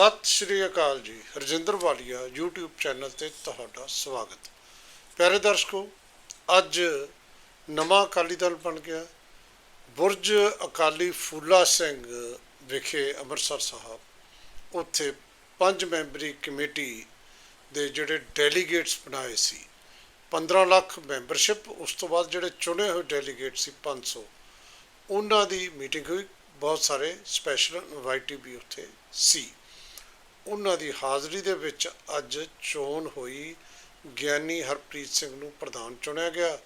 ਸਤਿ ਸ਼੍ਰੀ ਅਕਾਲ ਜੀ ਹਰਜਿੰਦਰ ਵਾਲੀਆ, YouTube channel ਤੇ ਤੁਹਾਡਾ ਸਵਾਗਤ। ਪਿਆਰੇ ਦਰਸ਼ਕੋ, ਅੱਜ ਨਵਾਂ ਅਕਾਲੀ ਦਲ ਬਣ ਗਿਆ। ਬੁਰਜ ਅਕਾਲੀ ਫੂਲਾ ਸਿੰਘ ਵਿਖੇ ਅੰਮ੍ਰਿਤਸਰ ਸਾਹਿਬ, ਉੱਥੇ ਪੰਜ ਮੈਂਬਰੀ ਕਮੇਟੀ ਦੇ ਜਿਹੜੇ ਡੈਲੀਗੇਟਸ ਬਣਾਏ ਸੀ 15 ਲੱਖ ਮੈਂਬਰਸ਼ਿਪ, ਉਸ ਤੋਂ ਬਾਅਦ ਜਿਹੜੇ ਚੁਣੇ ਹੋਏ ਡੈਲੀਗੇਟ ਸੀ 500 ਉਹਨਾਂ ਦੀ ਮੀਟਿੰਗ ਹੋਈ। ਬਹੁਤ ਸਾਰੇ ਸਪੈਸ਼ਲ ਇਨਵਾਈਟੀ ਵੀ ਉੱਥੇ ਸੀ। ਉਹਨਾਂ ਦੀ ਹਾਜ਼ਰੀ ਦੇ ਵਿੱਚ ਅੱਜ ਚੋਣ ਹੋਈ। ਗਿਆਨੀ ਹਰਪ੍ਰੀਤ ਸਿੰਘ ਨੂੰ ਪ੍ਰਧਾਨ ਚੁਣਿਆ ਗਿਆ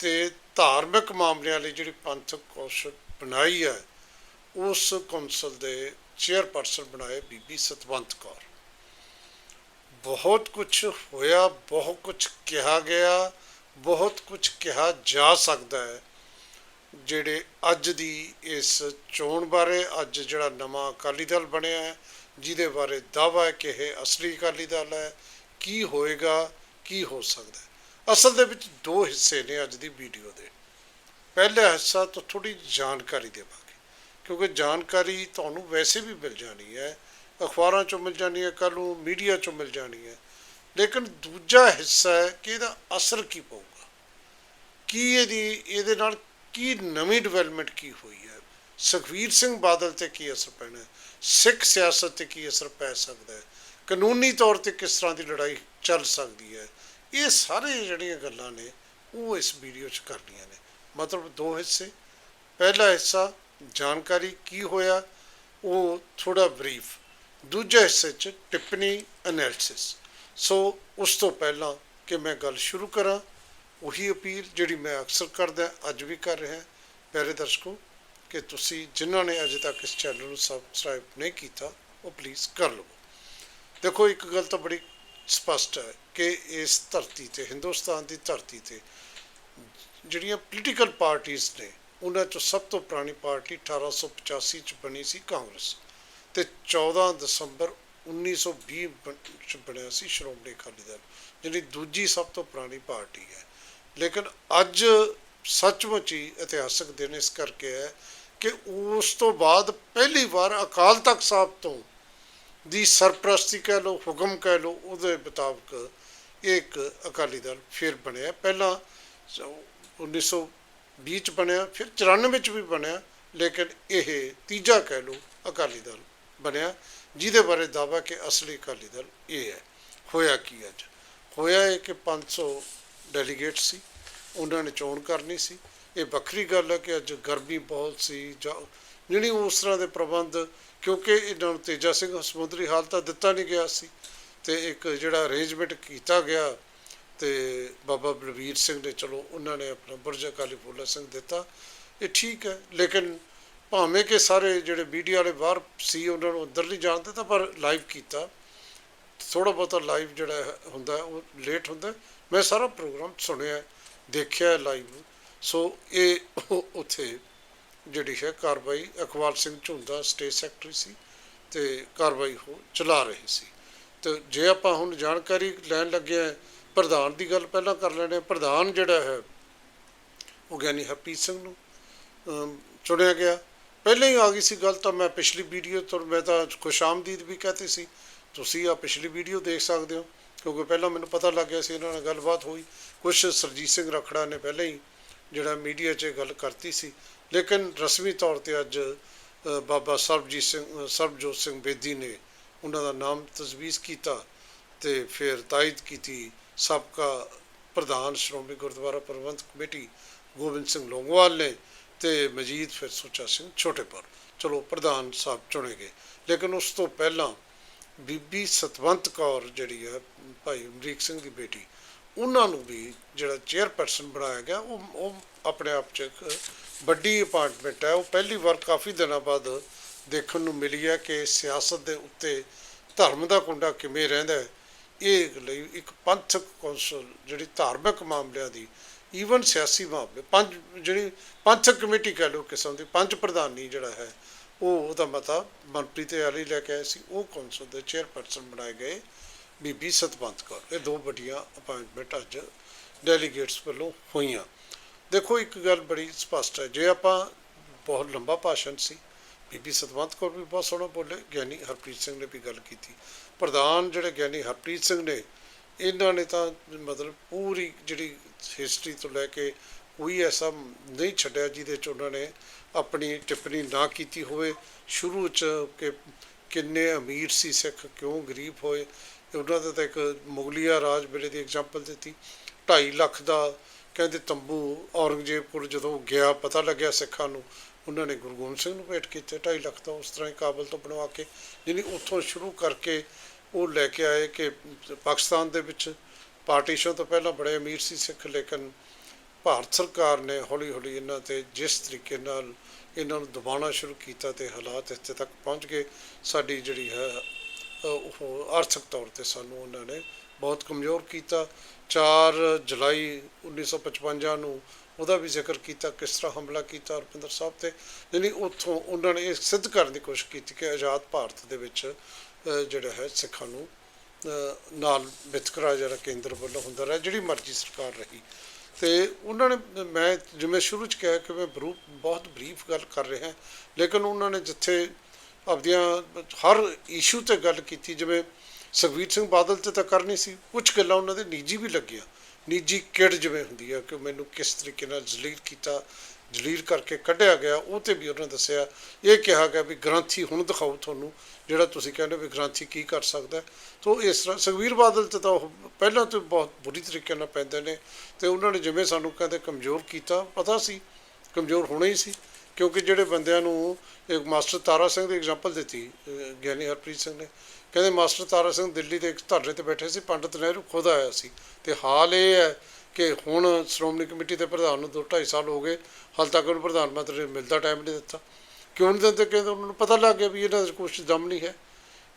ਤੇ ਧਾਰਮਿਕ ਮਾਮਲਿਆਂ ਲਈ ਜਿਹੜੀ ਪੰਥਕ ਕੌਂਸਲ ਬਣਾਈ ਹੈ, ਉਸ ਕੌਂਸਲ ਦੇ ਚੇਅਰਪਰਸਨ ਬਣਾਏ ਬੀਬੀ ਸਤਵੰਤ ਕੌਰ। ਬਹੁਤ ਕੁਝ ਹੋਇਆ, ਬਹੁਤ ਕੁਝ ਕਿਹਾ ਗਿਆ, ਬਹੁਤ ਕੁਝ ਕਿਹਾ ਜਾ ਸਕਦਾ ਹੈ, ਜਿਹੜੇ ਅੱਜ ਦੀ ਇਸ ਚੋਣ ਬਾਰੇ, ਅੱਜ ਜਿਹੜਾ ਨਵਾਂ ਅਕਾਲੀ ਦਲ ਬਣਿਆ ਹੈ ਜਿਹਦੇ ਬਾਰੇ ਦਾਅਵਾ ਹੈ ਕਿ ਇਹ ਅਸਲੀ ਅਕਾਲੀ ਦਲ ਹੈ, ਕੀ ਹੋਏਗਾ, ਕੀ ਹੋ ਸਕਦਾ ਅਸਲ ਦੇ ਵਿੱਚ ਦੋ ਹਿੱਸੇ ਨੇ ਅੱਜ ਦੀ ਵੀਡੀਓ ਦੇ। ਪਹਿਲਾ ਹਿੱਸਾ ਤੋਂ ਥੋੜੀ ਜਾਣਕਾਰੀ ਦੇਵਾਂਗੇ, ਕਿਉਂਕਿ ਜਾਣਕਾਰੀ ਤੁਹਾਨੂੰ ਵੈਸੇ ਵੀ ਮਿਲ ਜਾਣੀ ਹੈ, ਅਖਬਾਰਾਂ ਚੋਂ ਮਿਲ ਜਾਣੀ ਹੈ, ਕੱਲ੍ਹ ਨੂੰ ਮੀਡੀਆ ਚੋਂ ਮਿਲ ਜਾਣੀ ਹੈ। ਲੇਕਿਨ ਦੂਜਾ ਹਿੱਸਾ ਹੈ ਕਿ ਇਹਦਾ ਅਸਰ ਕੀ ਪਊਗਾ, ਕੀ ਇਹਦੀ, ਇਹਦੇ ਨਾਲ ਕੀ ਨਵੀਂ ਡਿਵੈਲਪਮੈਂਟ ਕੀ ਹੋਈ ਹੈ ਸੁਖਵੀਰ ਸਿੰਘ ਬਾਦਲ ਤੇ ਕੀ ਅਸਰ ਪੈਣਾ ਸਿੱਖ ਸਿਆਸਤ ਤੇ ਕੀ ਅਸਰ ਪੈ ਸਕਦਾ ਹੈ? ਕਾਨੂੰਨੀ ਤੌਰ ਤੇ ਕਿਸ ਤਰ੍ਹਾਂ ਦੀ ਲੜਾਈ ਚੱਲ ਸਕਦੀ ਹੈ? ਇਹ ਸਾਰੇ ਜਿਹੜੀਆਂ ਗੱਲਾਂ ਨੇ, ਉਹ ਇਸ ਵੀਡੀਓ 'ਚ ਕਰਨੀਆਂ ਨੇ। ਮਤਲਬ ਦੋ ਹਿੱਸੇ। ਪਹਿਲਾ ਹਿੱਸਾ, ਜਾਣਕਾਰੀ ਕੀ ਹੋਇਆ? ਉਹ ਥੋੜਾ ਬਰੀਫ। ਦੂਜੇ ਹਿੱਸੇ 'ਚ ਟਿੱਪਣੀ ਐਨਾਲਿਸਿਸ ਸੋ ਉਸ ਤੋਂ ਪਹਿਲਾਂ ਕਿ ਮੈਂ ਗੱਲ ਸ਼ੁਰੂ ਕਰਾਂ, ਉਹੀ ਅਪੀਲ ਜਿਹੜੀ ਮੈਂ ਅਕਸਰ ਕਰਦਾ, ਅੱਜ ਵੀ ਕਰ ਰਿਹਾ। ਪਿਆਰੇ ਦਰਸ਼ਕੋ ਕਿ ਤੁਸੀਂ ਜਿਨ੍ਹਾਂ ਨੇ ਅਜੇ ਤੱਕ ਇਸ ਚੈਨਲ ਨੂੰ ਸਬਸਕ੍ਰਾਈਬ ਨਹੀਂ ਕੀਤਾ, ਉਹ ਪਲੀਜ਼ ਕਰ ਲਵੋ। ਦੇਖੋ, ਇੱਕ ਗੱਲ ਤਾਂ ਬੜੀ ਸਪਸ਼ਟ ਹੈ ਕਿ ਇਸ ਧਰਤੀ ਤੇ, ਹਿੰਦੁਸਤਾਨ ਦੀ ਧਰਤੀ ਤੇ ਜਿਹੜੀਆਂ ਪੋਲੀਟੀਕਲ ਪਾਰਟੀਆਂ ਨੇ, ਉਹਨਾਂ ਚੋਂ ਸਭ ਤੋਂ ਪੁਰਾਣੀ ਪਾਰਟੀ 1885 ਚ ਬਣੀ ਸੀ ਕਾਂਗਰਸ ਤੇ 14 ਦਸੰਬਰ 1920 ਬਣ- ਚ ਬਣਿਆ ਸੀ ਸ਼੍ਰੋਮਣੀ ਅਕਾਲੀ ਦਲ, ਜਿਹੜੀ ਦੂਜੀ ਸਭ ਤੋਂ ਪੁਰਾਣੀ ਪਾਰਟੀ ਹੈ। ਲੇਕਿਨ ਅੱਜ ਸੱਚਮੁੱਚ ਹੀ ਇਤਿਹਾਸਕ ਦਿਨ ਇਸ ਕਰਕੇ ਹੈ ਕਿ ਉਸ ਤੋਂ ਬਾਅਦ ਪਹਿਲੀ ਵਾਰ ਅਕਾਲ ਤਖਤ ਸਾਹਿਬ ਤੋਂ ਦੀ ਸਰਪ੍ਰਸਤੀ ਕਹਿ ਲਓ, ਹੁਕਮ ਕਹਿ ਲਓ, ਉਹਦੇ ਮੁਤਾਬਕ ਇਹ ਇੱਕ ਅਕਾਲੀ ਦਲ ਫਿਰ ਬਣਿਆ। ਪਹਿਲਾਂ ਸ- 1920 ਚ ਬਣਿਆ, ਫਿਰ 94 ਵਿੱਚ ਵੀ ਬਣਿਆ, ਲੇਕਿਨ ਇਹ ਤੀਜਾ ਕਹਿ ਲਓ ਅਕਾਲੀ ਦਲ ਬਣਿਆ, ਜਿਹਦੇ ਬਾਰੇ ਦਾਅਵਾ ਕਿ ਅਸਲੀ ਅਕਾਲੀ ਦਲ ਇਹ ਹੈ। ਹੋਇਆ ਕੀ ਅੱਜ? ਹੋਇਆ ਇਹ ਕਿ 500 ਡੈਲੀਗੇਟ ਸੀ, ਉਹਨਾਂ ਨੇ ਚੋਣ ਕਰਨੀ ਸੀ। ਇਹ ਵੱਖਰੀ ਗੱਲ ਹੈ ਕਿ ਅੱਜ ਗਰਮੀ ਬਹੁਤ ਸੀ ਜਾਂ ਜਿਹੜੀ ਉਸ ਤਰ੍ਹਾਂ ਦੇ ਪ੍ਰਬੰਧ, ਕਿਉਂਕਿ ਇਹਨਾਂ ਨੂੰ ਤੇਜਾ ਸਿੰਘ ਸਮੁੰਦਰੀ ਹਾਲ ਤਾਂ ਦਿੱਤਾ ਨਹੀਂ ਗਿਆ ਸੀ, ਤੇ ਇੱਕ ਜਿਹੜਾ ਅਰੇਂਜਮੈਂਟ ਕੀਤਾ ਗਿਆ ਤੇ ਬਾਬਾ ਬਲਵੀਰ ਸਿੰਘ ਨੇ, ਚਲੋ ਉਹਨਾਂ ਨੇ ਆਪਣਾ ਬੁਰਜ ਅਕਾਲੀ ਫੂਲਾ ਸਿੰਘ ਦਿੱਤਾ। ਇਹ ਠੀਕ ਹੈ, ਲੇਕਿਨ ਭਾਵੇਂ ਕਿ ਸਾਰੇ ਜਿਹੜੇ ਮੀਡੀਆ ਵਾਲੇ ਬਾਹਰ ਸੀ, ਉਹਨਾਂ ਨੂੰ ਅੰਦਰ ਨਹੀਂ ਜਾਣ ਦਿੱਤਾ, ਪਰ ਲਾਈਵ ਕੀਤਾ। ਥੋੜਾ ਬਹੁਤਾ ਲਾਈਵ ਜਿਹੜਾ ਹੁੰਦਾ ਉਹ ਲੇਟ ਹੁੰਦਾ ਮੈਂ ਸਾਰਾ ਪ੍ਰੋਗਰਾਮ ਸੁਣਿਆ, ਦੇਖਿਆ ਲਾਈਵ ਸੋ ਇਹ ਉੱਥੇ ਜਿਹੜੀ ਹੈ ਕਾਰਵਾਈ ਅਕਵਾਲ ਸਿੰਘ ਝੁੰਦਾ ਸਟੇਟ ਸੈਕਟਰੀ ਸੀ ਤੇ ਕਾਰਵਾਈ ਉਹ ਚਲਾ ਰਹੇ ਸੀ। ਤੇ ਜੇ ਆਪਾਂ ਹੁਣ ਜਾਣਕਾਰੀ ਲੈਣ ਲੱਗੇ ਹਾਂ, ਪ੍ਰਧਾਨ ਦੀ ਗੱਲ ਪਹਿਲਾਂ ਕਰ ਲੈਣੇ ਪ੍ਰਧਾਨ ਜਿਹੜਾ ਹੈ, ਉਹ ਗਿਆਨੀ ਹਰਪ੍ਰੀਤ ਸਿੰਘ ਨੂੰ ਚੁਣਿਆ ਗਿਆ। ਪਹਿਲਾਂ ਹੀ ਆ ਗਈ ਸੀ ਗੱਲ ਤਾਂ ਮੈਂ ਪਿਛਲੀ ਵੀਡੀਓ ਤੋਂ, ਮੈਂ ਤਾਂ ਖੁਸ਼ਾਮਦੀਦ ਵੀ ਕਹਤੀ ਸੀ। ਤੁਸੀਂ ਆ ਪਿਛਲੀ ਵੀਡੀਓ ਦੇਖ ਸਕਦੇ ਹੋ, ਕਿਉਂਕਿ ਪਹਿਲਾਂ ਮੈਨੂੰ ਪਤਾ ਲੱਗ ਗਿਆ ਸੀ ਇਹਨਾਂ ਨਾਲ ਗੱਲਬਾਤ ਹੋਈ। ਕੁਝ ਸਰਜੀਤ ਸਿੰਘ ਰਖੜਾ ਨੇ ਪਹਿਲਾਂ ਹੀ ਜਿਹੜਾ ਮੀਡੀਆ 'ਚ ਗੱਲ ਕਰਤੀ ਸੀ। ਲੇਕਿਨ ਰਸਮੀ ਤੌਰ ਤੇ ਅੱਜ ਬਾਬਾ ਸਰਬਜੀਤ ਸਿੰਘ ਸਰਬਜੋਤ ਸਿੰਘ ਬੇਦੀ ਨੇ ਉਹਨਾਂ ਦਾ ਨਾਮ ਤਜਵੀਜ਼ ਕੀਤਾ ਤੇ ਫਿਰ ਤਾਇਦ ਕੀਤੀ ਸਾਬਕਾ ਪ੍ਰਧਾਨ ਸ਼੍ਰੋਮਣੀ ਗੁਰਦੁਆਰਾ ਪ੍ਰਬੰਧਕ ਕਮੇਟੀ ਗੋਬਿੰਦ ਸਿੰਘ ਲੋਂਗੋਵਾਲ ਨੇ ਤੇ ਮਜੀਦ ਫਿਰ ਸੁੱਚਾ ਸਿੰਘ ਛੋਟੇਪੁਰ। ਚਲੋ ਪ੍ਰਧਾਨ ਸਾਹਿਬ ਚੁਣੇ ਗਏ। ਲੇਕਿਨ ਉਸ ਤੋਂ ਪਹਿਲਾਂ ਬੀਬੀ ਸਤਵੰਤ ਕੌਰ ਜਿਹੜੀ ਹੈ, ਭਾਈ ਅਮਰੀਕ ਸਿੰਘ ਦੀ ਬੇਟੀ ਉਹਨਾਂ ਨੂੰ ਵੀ ਜਿਹੜਾ ਚੇਅਰਪਰਸਨ ਬਣਾਇਆ ਗਿਆ, ਉਹ ਉਹ ਆਪਣੇ ਆਪ 'ਚ ਇੱਕ ਵੱਡੀ ਅਪਾਰਟਮੈਂਟ ਹੈ। ਉਹ ਪਹਿਲੀ ਵਾਰ ਕਾਫੀ ਦਿਨਾਂ ਬਾਅਦ ਦੇਖਣ ਨੂੰ ਮਿਲੀ ਹੈ ਕਿ ਸਿਆਸਤ ਦੇ ਉੱਤੇ ਧਰਮ ਦਾ ਕੁੰਡਾ ਕਿਵੇਂ ਰਹਿੰਦਾ ਹੈ। ਇਹ ਲਈ ਇੱਕ ਪੰਥਕ ਕੌਂਸਲ ਜਿਹੜੀ ਧਾਰਮਿਕ ਮਾਮਲਿਆਂ ਦੀ ਈਵਨ ਸਿਆਸੀ ਮਾਮਲੇ, ਪੰਜ ਜਿਹੜੀ ਪੰਥਕ ਕਮੇਟੀ ਕਹਿ ਲਓ ਕਿਸਮ ਦੀ, ਪੰਜ ਪ੍ਰਧਾਨੀ ਜਿਹੜਾ ਹੈ, ਉਹ ਉਹਦਾ ਮਤਾ ਮਨਪ੍ਰੀਤ ਯਾਲੀ ਲੈ ਕੇ ਆਏ ਸੀ। ਉਹ ਕੌਂਸਲ ਦੇ ਚੇਅਰਪਰਸਨ ਬਣਾਏ ਗਏ। ਬੀਬੀ ਸਤਵੰਤ ਕੌਰ। ਇਹ ਦੋ ਵੱਡੀਆਂ ਅਪਾਇੰਟਮੈਂਟ ਅੱਜ ਡੈਲੀਗੇਟਸ ਵੱਲੋਂ ਹੋਈਆਂ। ਦੇਖੋ, ਇੱਕ ਗੱਲ ਬੜੀ ਸਪਸ਼ਟ ਹੈ। ਜੇ ਆਪਾਂ ਬਹੁਤ ਲੰਬਾ ਭਾਸ਼ਣ ਸੀ, ਬੀਬੀ ਸਤਵੰਤ ਕੌਰ ਵੀ ਬਹੁਤ ਸੋਹਣਾ ਬੋਲੇ, ਗਿਆਨੀ ਹਰਪ੍ਰੀਤ ਸਿੰਘ ਨੇ ਵੀ ਗੱਲ ਕੀਤੀ। ਪ੍ਰਧਾਨ ਜਿਹੜੇ ਗਿਆਨੀ ਹਰਪ੍ਰੀਤ ਸਿੰਘ ਨੇ, ਇਹਨਾਂ ਨੇ ਤਾਂ ਮਤਲਬ ਪੂਰੀ ਜਿਹੜੀ ਹਿਸਟਰੀ ਤੋਂ ਲੈ ਕੇ ਕੋਈ ਐਸਾ ਨਹੀਂ ਛੱਡਿਆ ਜਿਹਦੇ ਚ ਉਹਨਾਂ ਨੇ ਆਪਣੀ ਟਿੱਪਣੀ ਨਾ ਕੀਤੀ ਹੋਵੇ। ਸ਼ੁਰੂ ਚ ਕਿ ਕਿੰਨੇ ਅਮੀਰ ਸੀ ਸਿੱਖ, ਕਿਉਂ ਗਰੀਬ ਹੋਏ ਉਹਨਾਂ ਦਾ ਤਾਂ ਇੱਕ ਮੁਗਲੀਆ ਰਾਜ ਵੇਲੇ ਦੀ ਐਗਜ਼ਾਮਪਲ ਦਿੱਤੀ। 2.5 ਲੱਖ ਦਾ ਕਹਿੰਦੇ ਤੰਬੂ ਔਰੰਗਜ਼ੇਬਪੁਰ ਜਦੋਂ ਗਿਆ, ਪਤਾ ਲੱਗਿਆ ਸਿੱਖਾਂ ਨੂੰ, ਉਹਨਾਂ ਨੇ ਗੁਰੂ ਗੋਬਿੰਦ ਸਿੰਘ ਨੂੰ ਭੇਟ ਕੀਤੇ। 2.5 ਲੱਖ ਦਾ ਉਸ ਤਰ੍ਹਾਂ ਹੀ ਕਾਬਲ ਤੋਂ ਬਣਵਾ ਕੇ, ਯਾਨੀ ਉੱਥੋਂ ਸ਼ੁਰੂ ਕਰਕੇ ਉਹ ਲੈ ਕੇ ਆਏ ਕਿ ਪਾਕਿਸਤਾਨ ਦੇ ਵਿੱਚ ਪਾਰਟੀਸ਼ਨ ਤੋਂ ਪਹਿਲਾਂ ਬੜੇ ਅਮੀਰ ਸੀ ਸਿੱਖ, ਲੇਕਿਨ ਭਾਰਤ ਸਰਕਾਰ ਨੇ ਹੌਲੀ ਹੌਲੀ ਇਹਨਾਂ ਤੇ ਜਿਸ ਤਰੀਕੇ ਨਾਲ ਇਹਨਾਂ ਨੂੰ ਦਬਾਉਣਾ ਸ਼ੁਰੂ ਕੀਤਾ ਤੇ ਹਾਲਾਤ ਇੱਥੇ ਤੱਕ ਪਹੁੰਚ ਗਏ। ਸਾਡੀ ਜਿਹੜੀ ਹੈ ਉਹ ਆਰਥਿਕ ਤੌਰ ਤੇ ਸਾਨੂੰ ਉਹਨਾਂ ਨੇ ਬਹੁਤ ਕਮਜ਼ੋਰ ਕੀਤਾ। 4 ਜੁਲਾਈ 1955 ਨੂੰ ਉਹਦਾ ਵੀ ਜ਼ਿਕਰ ਕੀਤਾ, ਕਿਸ ਤਰ੍ਹਾਂ ਹਮਲਾ ਕੀਤਾ ਰੁਪਿੰਦਰ ਸਾਹਿਬ ਤੇ। ਯਾਨੀ ਉੱਥੋਂ ਉਹਨਾਂ ਨੇ ਇਹ ਸਿੱਧ ਕਰਨ ਦੀ ਕੋਸ਼ਿਸ਼ ਕੀਤੀ ਕਿ ਆਜ਼ਾਦ ਭਾਰਤ ਦੇ ਵਿੱਚ ਜਿਹੜਾ ਹੈ, ਸਿੱਖਾਂ ਨੂੰ ਨਾਲ ਵਿਤਕਰਾ ਜਿਹੜਾ ਕੇਂਦਰ ਵੱਲੋਂ ਹੁੰਦਾ ਰਿਹਾ, ਜਿਹੜੀ ਮਰਜ਼ੀ ਸਰਕਾਰ ਰਹੀ। ਤੇ ਉਹਨਾਂ ਨੇ, ਮੈਂ ਜਿਵੇਂ ਸ਼ੁਰੂ ਚ ਕਿਹਾ ਕਿ ਮੈਂ ਬਰੂ, ਬਹੁਤ ਬਰੀਫ ਗੱਲ ਕਰ ਰਿਹਾ, ਲੇਕਿਨ ਉਹਨਾਂ ਨੇ ਜਿੱਥੇ ਆਪਦੀਆਂ ਹਰ ਇਸ਼ੂ ਤੇ ਗੱਲ ਕੀਤੀ, ਜਿਵੇਂ ਸੁਖਬੀਰ ਸਿੰਘ ਬਾਦਲ ਤੇ ਤਾਂ ਕਰਨੀ ਸੀ ਕੁਝ ਗੱਲਾਂ ਉਹਨਾਂ ਦੇ ਨਿੱਜੀ ਵੀ ਲੱਗੀਆਂ। ਨਿੱਜੀ ਕਿੜ ਜਿਵੇਂ ਹੁੰਦੀ ਆ ਕਿ ਮੈਨੂੰ ਕਿਸ ਤਰੀਕੇ ਨਾਲ ਜਲੀਲ ਕੀਤਾ, ਜਲੀਲ ਕਰਕੇ ਕੱਢਿਆ ਗਿਆ, ਉਹ ਤੇ ਵੀ ਉਹਨਾਂ ਦੱਸਿਆ। ਇਹ ਕਿਹਾ ਗਿਆ ਵੀ ਗ੍ਰੰਥੀ ਹੁਣ ਦਿਖਾਓ ਤੁਹਾਨੂੰ, ਜਿਹੜਾ ਤੁਸੀਂ ਕਹਿੰਦੇ ਵੀ ਗ੍ਰੰਥੀ ਕੀ ਕਰ ਸਕਦਾ ਹੈ। ਇਸ ਤਰ੍ਹਾਂ ਸੁਖਬੀਰ ਬਾਦਲ ਤੇ ਤਾਂ ਉਹ ਪਹਿਲਾਂ ਤੋਂ ਬਹੁਤ ਬੁਰੀ ਤਰੀਕੇ ਨਾਲ ਪੈਂਦੇ ਨੇ, ਤੇ ਉਹਨਾਂ ਨੇ ਜਿਵੇਂ ਸਾਨੂੰ ਕਹਿੰਦੇ ਕਮਜ਼ੋਰ ਕੀਤਾ, ਪਤਾ ਸੀ, ਕਮਜ਼ੋਰ ਹੋਣਾ ਹੀ ਸੀ। ਕਿਉਂਕਿ ਜਿਹੜੇ ਬੰਦਿਆਂ ਨੂੰ ਇੱਕ ਮਾਸਟਰ ਤਾਰਾ ਸਿੰਘ ਦੀ ਐਗਜ਼ਾਮਪਲ ਦਿੱਤੀ ਗਿਆਨੀ ਹਰਪ੍ਰੀਤ ਸਿੰਘ ਨੇ। ਕਹਿੰਦੇ ਮਾਸਟਰ ਤਾਰਾ ਸਿੰਘ ਦਿੱਲੀ ਦੇ ਇੱਕ ਧਰਨੇ ਤੇ ਬੈਠੇ ਸੀ, ਪੰਡਿਤ ਨਹਿਰੂ ਖੁਦ ਆਇਆ ਸੀ। ਤੇ ਹਾਲ ਇਹ ਹੈ ਕਿ ਹੁਣ ਸ਼੍ਰੋਮਣੀ ਕਮੇਟੀ ਦੇ ਪ੍ਰਧਾਨ ਨੂੰ 2.5 ਸਾਲ ਹੋ ਗਏ, ਹਾਲ ਤੱਕ ਉਹਨੂੰ ਪ੍ਰਧਾਨ ਮੰਤਰੀ ਨੇ ਮਿਲਦਾ ਟਾਈਮ ਨਹੀਂ ਦਿੱਤਾ। ਕਿਉਂ ਨਹੀਂ ਦਿੰਦੇ? ਕਹਿੰਦੇ ਉਹਨਾਂ ਨੂੰ ਪਤਾ ਲੱਗ ਗਿਆ ਵੀ ਇਹਨਾਂ ਦੇ ਕੁਛ ਦਮ ਨਹੀਂ ਹੈ।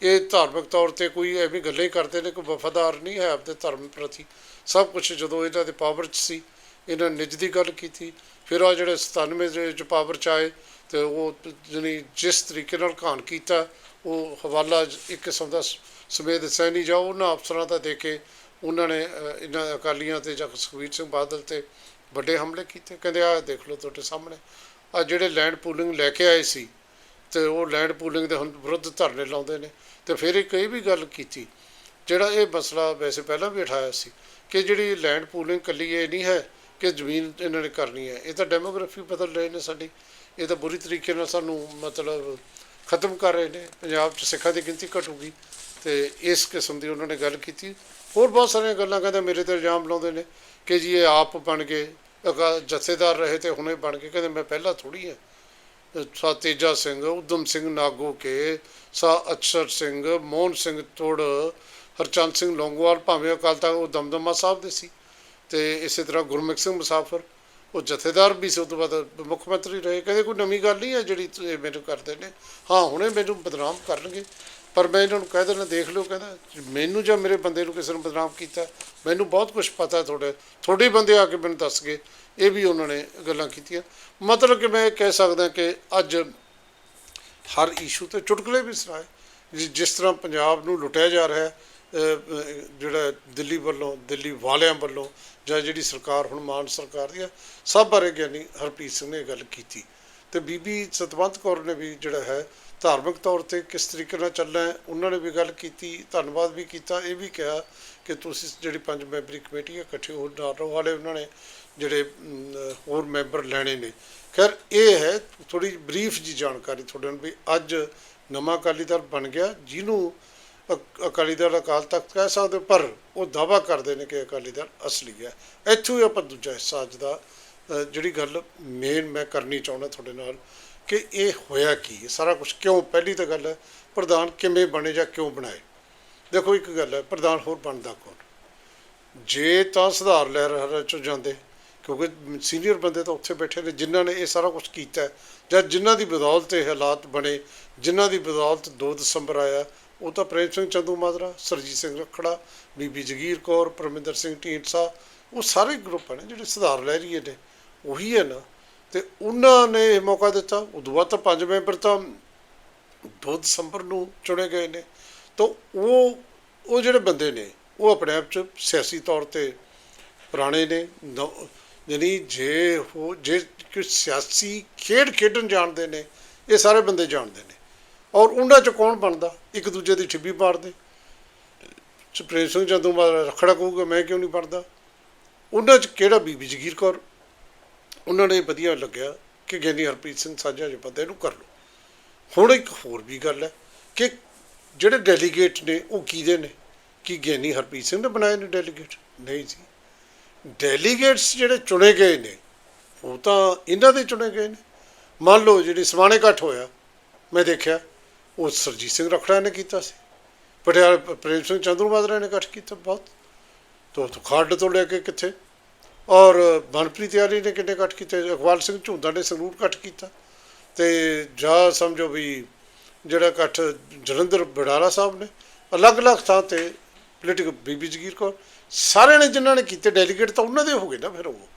ਇਹ ਧਾਰਮਿਕ ਤੌਰ ਤੇ ਕੋਈ ਐਵੇਂ ਗੱਲਾਂ ਹੀ ਕਰਦੇ ਨੇ, ਕੋਈ ਵਫਾਦਾਰ ਨਹੀਂ ਹੈ ਆਪਣੇ ਧਰਮ ਪ੍ਰਤੀ। ਸਭ ਕੁਝ ਜਦੋਂ ਇਹਨਾਂ ਦੇ ਪਾਵਰ 'ਚ ਸੀ, ਇਹਨਾਂ ਨਿੱਜ ਦੀ ਗੱਲ ਕੀਤੀ। ਫਿਰ ਆ ਜਿਹੜੇ 97 ਦੇ ਵਿੱਚ ਪਾਵਰ 'ਚ ਆਏ ਤੇ ਉਹ ਜਿਹੜੀ ਜਿਸ ਤਰੀਕੇ ਨਾਲ ਘਾਣ ਕੀਤਾ, ਉਹ ਹਵਾਲਾ ਇੱਕ ਕਿਸਮ ਦਾ ਸ- ਸਮੇਤ ਸੈਣੀ ਜਾ ਉਹਨਾਂ ਅਫਸਰਾਂ ਦਾ ਦੇ ਕੇ ਉਹਨਾਂ ਨੇ ਇਹਨਾਂ ਅਕਾਲੀਆਂ ਤੇ ਜਾਂ ਸੁਖਬੀਰ ਸਿੰਘ ਬਾਦਲ ਤੇ ਵੱਡੇ ਹਮਲੇ ਕੀਤੇ। ਕਹਿੰਦੇ ਆ ਦੇਖ ਲਓ ਤੁਹਾਡੇ ਸਾਹਮਣੇ। ਆ ਜਿਹੜੇ ਲੈਂਡ ਪੂਲਿੰਗ ਲੈ ਕੇ ਆਏ ਸੀ, ਤੇ ਉਹ ਲੈਂਡ ਪੂਲਿੰਗ ਦੇ ਹੁਣ ਵਿਰੁੱਧ ਧਰਨੇ ਲਾਉਂਦੇ ਨੇ। ਤੇ ਫਿਰ ਇੱਕ ਇਹ ਵੀ ਗੱਲ ਕੀਤੀ, ਜਿਹੜਾ ਇਹ ਮਸਲਾ ਵੈਸੇ ਪਹਿਲਾਂ ਵੀ ਉਠਾਇਆ ਸੀ ਕਿ ਜਿਹੜੀ ਲੈਂਡ ਪੂਲਿੰਗ ਕੱਲੀ ਇਹ ਨਹੀਂ ਹੈ ਕਿ ਜ਼ਮੀਨ ਇਹਨਾਂ ਨੇ ਕਰਨੀ ਹੈ। ਇਹ ਤਾਂ ਡੈਮੋਗ੍ਰਾਫੀ ਬਦਲ ਰਹੇ ਨੇ ਸਾਡੀ। ਇਹ ਤਾਂ ਬੁਰੀ ਤਰੀਕੇ ਨਾਲ ਸਾਨੂੰ ਮਤਲਬ ਖਤਮ ਕਰ ਰਹੇ ਨੇ। ਪੰਜਾਬ 'ਚ ਸਿੱਖਾਂ ਦੀ ਗਿਣਤੀ ਘਟੂਗੀ ਤੇ ਇਸ ਕਿਸਮ ਦੀ ਉਹਨਾਂ ਨੇ ਗੱਲ ਕੀਤੀ। ਹੋਰ ਬਹੁਤ ਸਾਰੀਆਂ ਗੱਲਾਂ ਕਹਿੰਦੇ ਮੇਰੇ ਤੇ ਇਲਜ਼ਾਮ ਲਾਉਂਦੇ ਨੇ ਕਿ ਜੀ ਇਹ ਆਪ ਬਣ ਗਏ ਅਕਾ- ਜਥੇਦਾਰ ਰਹੇ ਤੇ ਹੁਣੇ ਬਣ ਗਏ ਕਹਿੰਦੇ ਮੈਂ ਪਹਿਲਾਂ ਥੋੜੀ ਹਾਂ। ਸਾ ਤੇਜਾ ਸਿੰਘ, ਉਦਮ ਸਿੰਘ ਨਾਗੋ ਕੇ, ਸਾ ਅਕਸ਼ਰ ਸਿੰਘ, ਮੋਹਨ ਸਿੰਘ ਤੋੜ, ਹਰਚੰਦ ਸਿੰਘ ਲੌਂਗੋਵਾਲ ਭਾਵੇਂ ਅਕਾਲ ਤਖਤ, ਉਹ ਦਮਦਮਾ ਸਾਹਿਬ ਦੇ ਸੀ। ਤੇ ਇਸੇ ਤਰ੍ਹਾਂ ਗੁਰਮੁਖ ਸਿੰਘ ਮੁਸਾਫਰ, ਉਹ ਜਥੇਦਾਰ ਵੀ ਸੀ ਉਸ ਤੋਂ ਬਾਅਦ ਮੁੱਖ ਮੰਤਰੀ ਰਹੇ। ਕਹਿੰਦੇ ਕੋਈ ਨਵੀਂ ਗੱਲ ਨਹੀਂ ਹੈ ਜਿਹੜੀ ਇਹ ਮੈਨੂੰ ਕਰਦੇ ਨੇ। ਹਾਂ, ਹੁਣੇ ਮੈਨੂੰ ਬਦਨਾਮ ਕਰਨਗੇ। ਪਰ ਮੈਂ ਇਹਨਾਂ ਨੂੰ ਕਹਿ ਦੇਣਾ ਦੇਖ ਲਿਓ, ਕਹਿੰਦਾ, ਮੈਨੂੰ ਜਾਂ ਮੇਰੇ ਬੰਦੇ ਨੂੰ ਕਿਸੇ ਨੂੰ ਬਦਨਾਮ ਕੀਤਾ, ਮੈਨੂੰ ਬਹੁਤ ਕੁਝ ਪਤਾ ਤੁਹਾਡੇ ਤੁਹਾਡੇ ਬੰਦੇ ਆ ਕੇ ਮੈਨੂੰ ਦੱਸ ਗਏ। ਇਹ ਵੀ ਉਹਨਾਂ ਨੇ ਗੱਲਾਂ ਕੀਤੀਆਂ। ਮਤਲਬ ਕਿ ਮੈਂ ਇਹ ਕਹਿ ਸਕਦਾ ਕਿ ਅੱਜ ਹਰ ਇਸ਼ੂ ਤੇ ਚੁਟਕਲੇ ਵੀ ਸੁਣਾਏ। ਜਿ- ਜਿਸ ਤਰ੍ਹਾਂ ਪੰਜਾਬ ਨੂੰ ਲੁੱਟਿਆ ਜਾ ਰਿਹਾ ਹੈ ਜਿਹੜਾ ਦਿੱਲੀ ਵੱਲੋਂ, ਦਿੱਲੀ ਵਾਲਿਆਂ ਵੱਲੋਂ ਜਾਂ ਜਿਹੜੀ ਸਰਕਾਰ ਹੁਣ ਮਾਨ ਸਰਕਾਰ ਦੀ ਹੈ ਸਭ ਬਾਰੇ ਗਿਆਨੀ ਹਰਪ੍ਰੀਤ ਸਿੰਘ ਨੇ ਗੱਲ ਕੀਤੀ। ਤੇ ਬੀਬੀ ਸਤਵੰਤ ਕੌਰ ਨੇ ਵੀ ਜਿਹੜਾ ਹੈ, ਧਾਰਮਿਕ ਤੌਰ ਤੇ ਕਿਸ ਤਰੀਕੇ ਨਾਲ ਚੱਲਣਾ ਹੈ, ਉਹਨਾਂ ਨੇ ਵੀ ਗੱਲ ਕੀਤੀ, ਧੰਨਵਾਦ ਵੀ ਕੀਤਾ, ਇਹ ਵੀ ਕਿਹਾ ਕਿ ਤੁਸੀਂ ਜਿਹੜੀ ਪੰਜ ਮੈਂਬਰੀ ਕਮੇਟੀ ਹੈ ਇਕੱਠੇ ਹੋ ਨਾਰੋ ਵਾਲੇ ਉਹਨਾਂ ਨੇ ਜਿਹੜੇ ਹੋਰ ਮੈਂਬਰ ਲੈਣੇ ਨੇ। ਖੈਰ, ਇਹ ਹੈ ਥੋੜੀ ਬਰੀਫ ਜੀ ਜਾਣਕਾਰੀ ਤੁਹਾਡੇ ਨੂੰ ਵੀ ਅੱਜ ਨਵਾਂ ਅਕਾਲੀ ਦਲ ਬਣ ਗਿਆ, ਜਿਹਨੂੰ ਅਕਾਲੀ ਦਲ ਅਕਾਲ ਤਖਤ ਕਹਿ ਸਕਦੇ, ਪਰ ਉਹ ਦਾਵਾ ਕਰਦੇ ਨੇ ਕਿ ਅਕਾਲੀ ਦਲ ਅਸਲੀ ਹੈ। ਇੱਥੋਂ ਹੀ ਆਪਾਂ ਦੂਜਾ ਹਿੱਸਾ ਅੱਜ ਦਾ ਜਿਹੜੀ ਗੱਲ ਮੇਨ ਮੈਂ ਕਰਨੀ ਚਾਹੁੰਦਾ ਤੁਹਾਡੇ ਨਾਲ, ਕਿ ਇਹ ਹੋਇਆ ਕੀ ਹੈ? ਸਾਰਾ ਕੁਝ ਕਿਉਂ? ਪਹਿਲੀ ਤਾਂ ਗੱਲ ਹੈ, ਪ੍ਰਧਾਨ ਕਿਵੇਂ ਬਣੇ ਜਾਂ ਕਿਉਂ ਬਣਾਏ? ਦੇਖੋ ਇੱਕ ਗੱਲ ਹੈ, ਪ੍ਰਧਾਨ ਹੋਰ ਬਣਦਾ ਕੌਣ? ਜੇ ਤਾਂ ਸੁਧਾਰ ਲਹਿਰ ਚੋਂ ਜਾਂਦੇ, ਕਿਉਂਕਿ ਸੀਨੀਅਰ ਬੰਦੇ ਤਾਂ ਉੱਥੇ ਬੈਠੇ ਨੇ, ਜਿਨ੍ਹਾਂ ਨੇ ਇਹ ਸਾਰਾ ਕੁਝ ਕੀਤਾ ਜਾਂ ਜਿਨ੍ਹਾਂ ਦੀ ਬਦੌਲਤ ਇਹ ਹਾਲਾਤ ਬਣੇ, ਜਿਨ੍ਹਾਂ ਦੀ ਬਦੌਲਤ 2 ਦਸੰਬਰ ਆਇਆ ਉਹ ਤਾਂ ਪ੍ਰੇਮ ਸਿੰਘ ਚੰਦੂ ਮਾਜਰਾ, ਸਰਜੀਤ ਸਿੰਘ ਰੱਖੜਾ, ਬੀਬੀ ਜਗੀਰ ਕੌਰ, ਪਰਮਿੰਦਰ ਸਿੰਘ ਢੀਂਡਸਾ, ਉਹ ਸਾਰੇ ਗਰੁੱਪ ਨੇ ਜਿਹੜੇ ਸੁਧਾਰ ਲੈ ਲਹਿਰੀਏ ਨੇ, ਉਹੀ ਹੈ ਨਾ। ਤੇ ਉਹਨਾਂ ਨੇ ਇਹ ਮੌਕਾ ਦਿੱਤਾ। ਉਦੋਂ ਬਾਅਦ ਤਾਂ ਪੰਜ ਮੈਂਬਰ ਤਾਂ 2 ਦਸੰਬਰ ਨੂੰ ਚੁਣੇ ਗਏ ਨੇ। ਤਾਂ ਉਹ ਉਹ ਜਿਹੜੇ ਬੰਦੇ ਨੇ, ਉਹ ਆਪਣੇ ਆਪ ਚ ਸਿਆਸੀ ਤੌਰ ਤੇ ਪੁਰਾਣੇ ਨੇ। ਯਾਨੀ ਜੇ ਹੋ ਜੇ ਕੋਈ ਸਿਆਸੀ ਖੇਡ ਖੇਡਣ ਜਾਣਦੇ ਨੇ, ਇਹ ਸਾਰੇ ਬੰਦੇ ਜਾਣਦੇ ਨੇ। ਔਰ ਉਹਨਾਂ ਚ ਕੌਣ ਬਣਦਾ? ਇੱਕ ਦੂਜੇ ਦੀ ਠਿੱਬੀ ਪਾੜਦੇ। ਸੁਪਰੀਮ ਸਿੰਘ ਜਦੋਂ ਬਾਅਦ ਰਖੜਾ ਕਹੂਗਾ, ਮੈਂ ਕਿਉਂ ਨਹੀਂ ਪੜਦਾ ਉਹਨਾਂ ਚ ਕਿਹੜਾ ਬੀਬੀ ਜਗੀਰ ਕੌਰ? ਉਹਨਾਂ ਨੇ ਵਧੀਆ ਲੱਗਿਆ ਕਿ ਗਿਆਨੀ ਹਰਪ੍ਰੀਤ ਸਿੰਘ ਸਾਂਝਾ ਜੇ ਪਤਾ, ਇਹਨੂੰ ਕਰ ਲਓ। ਹੁਣ ਇੱਕ ਹੋਰ ਵੀ ਗੱਲ ਹੈ ਕਿ ਜਿਹੜੇ ਡੈਲੀਗੇਟ ਨੇ, ਉਹ ਕਿਹਦੇ ਨੇ? ਕੀ ਗਿਆਨੀ ਹਰਪ੍ਰੀਤ ਸਿੰਘ ਨੇ ਬਣਾਏ ਨੇ ਡੈਲੀਗੇਟ ਨਹੀਂ ਜੀ। ਡੈਲੀਗੇਟਸ ਜਿਹੜੇ ਚੁਣੇ ਗਏ ਨੇ, ਉਹ ਤਾਂ ਇਹਨਾਂ ਦੇ ਚੁਣੇ ਗਏ ਨੇ। ਮੰਨ ਲਓ, ਜਿਹੜੀ ਸਮਾਣੇ ਇਕੱਠ ਹੋਇਆ, ਮੈਂ ਦੇਖਿਆ ਉਹ ਸਰਜੀਤ ਸਿੰਘ ਰਖੜਾ ਨੇ ਕੀਤਾ ਸੀ। ਪਟਿਆਲਾ ਪ੍ਰੇਮ ਸਿੰਘ ਚੰਦੂ ਮਾਜਰਾ ਨੇ ਇਕੱਠ ਕੀਤਾ ਬਹੁਤ। ਤੋਂ ਤੋਂ ਖੱਡ ਤੋਂ ਲੈ ਕੇ ਕਿੱਥੇ? ਔਰ ਮਨਪ੍ਰੀਤ ਯਾਰੀ ਨੇ ਕਿੰਨੇ ਇਕੱਠ ਕੀਤੇ? ਅਕਵਾਲ ਸਿੰਘ ਝੁੰਦਾ ਨੇ ਸੰਗਰੂਰ ਇਕੱਠ ਕੀਤਾ। ਤੇ ਜਾਂ ਸਮਝੋ ਵੀ ਜਿਹੜਾ ਇਕੱਠ ਜਲੰਧਰ ਬਡਾਲਾ ਸਾਹਿਬ ਨੇ, ਅਲੱਗ-ਅਲੱਗ ਥਾਂ ਤੇ ਪੋਲੀਟੀਕਲ ਬੀਬੀ ਜਗੀਰ ਕੌਰ, ਸਾਰਿਆਂ ਨੇ ਜਿਨ੍ਹਾਂ ਨੇ ਕੀਤੇ ਡੈਲੀਗੇਟ ਤਾਂ ਉਹਨਾਂ ਦੇ ਹੋ ਗਏ ਨਾ ਫਿਰ ਉਹ।